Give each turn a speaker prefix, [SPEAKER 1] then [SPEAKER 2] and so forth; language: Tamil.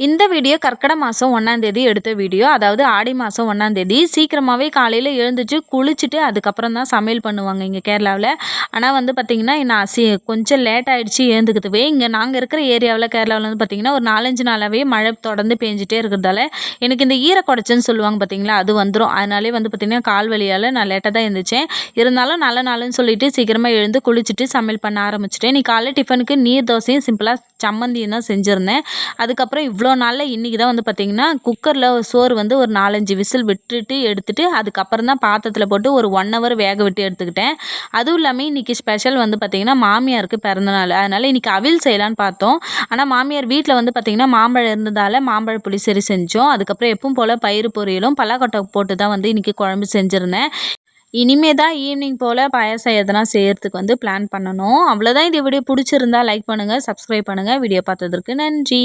[SPEAKER 1] இந்த வீடியோ கர்க்கடை மாதம் ஒன்றாந்தேதி எடுத்த வீடியோ. அதாவது ஆடி மாதம் ஒன்றாந்தேதி சீக்கிரமாகவே காலையில் எழுந்துச்சு குளிச்சுட்டு அதுக்கப்புறம் தான் சமையல் பண்ணுவாங்க இங்கே கேரளாவில். ஆனால் வந்து பார்த்திங்கன்னா நான் சி கொஞ்சம் லேட் ஆகிடுச்சு எழுந்துக்கிறதுவே. இங்கே நாங்கள் இருக்கிற ஏரியாவில் கேரளாவில் வந்து பார்த்திங்கன்னா ஒரு நாலஞ்சு நாளாகவே மழை தொடர்ந்து பேஞ்சிட்டே இருக்கிறதால எனக்கு இந்த ஈர ஈரக்குடைச்சன்னு சொல்லுவாங்க பார்த்திங்களா அது வந்துடும் அதனாலே வந்து பார்த்திங்கன்னா கால் வழியால் நான் லேட்டாக தான் எழுந்திரிச்சேன் இருந்தாலும் நல்ல நாளுன்னு சொல்லிட்டு சீக்கிரமாக எழுந்து குளிச்சுட்டு சமையல் பண்ண ஆரம்பிச்சிட்டேன். நீ காலையில் டிஃபனுக்கு நீர் தோசையும் சிம்பிளாக சம்மந்தியும் தான் செஞ்சுருந்தேன். அதுக்கப்புறம் இவ்வளோ இவ்வளோ நாளில் இன்றைக்கி தான் வந்து பார்த்திங்கன்னா குக்கரில் சோறு வந்து ஒரு நாலஞ்சு விசில் விட்டுட்டு எடுத்துகிட்டு அதுக்கப்புறம் தான் பாத்திரத்தில் போட்டு ஒரு ஒன் ஹவர் வேக விட்டு எடுத்துக்கிட்டேன். அதுவும் இல்லாமல் இன்றைக்கி ஸ்பெஷல் வந்து பார்த்திங்கன்னா மாமியாருக்கு பிறந்தநாள். அதனால் இன்றைக்கி அவில் செய்யலான்னு பார்த்தோம். ஆனால் மாமியார் வீட்டில் வந்து பார்த்திங்கன்னா மாம்பழம் இருந்ததால் மாம்பழ புளிசரி செஞ்சோம். அதுக்கப்புறம் எப்பவும் போல் பயிறு பொரியலும் பலாக்கொட்டை போட்டு தான் வந்து இன்றைக்கி குழம்பு செஞ்சுருந்தேன். இனிமே தான் ஈவினிங் போல் பாயாசம் எதனா செய்கிறதுக்கு வந்து பிளான் பண்ணணும். அவ்வளோதான் இந்த வீடியோ பிடிச்சிருந்தா லைக் பண்ணுங்கள் சப்ஸ்கிரைப் பண்ணுங்கள் வீடியோ பார்த்ததற்கு நன்றி.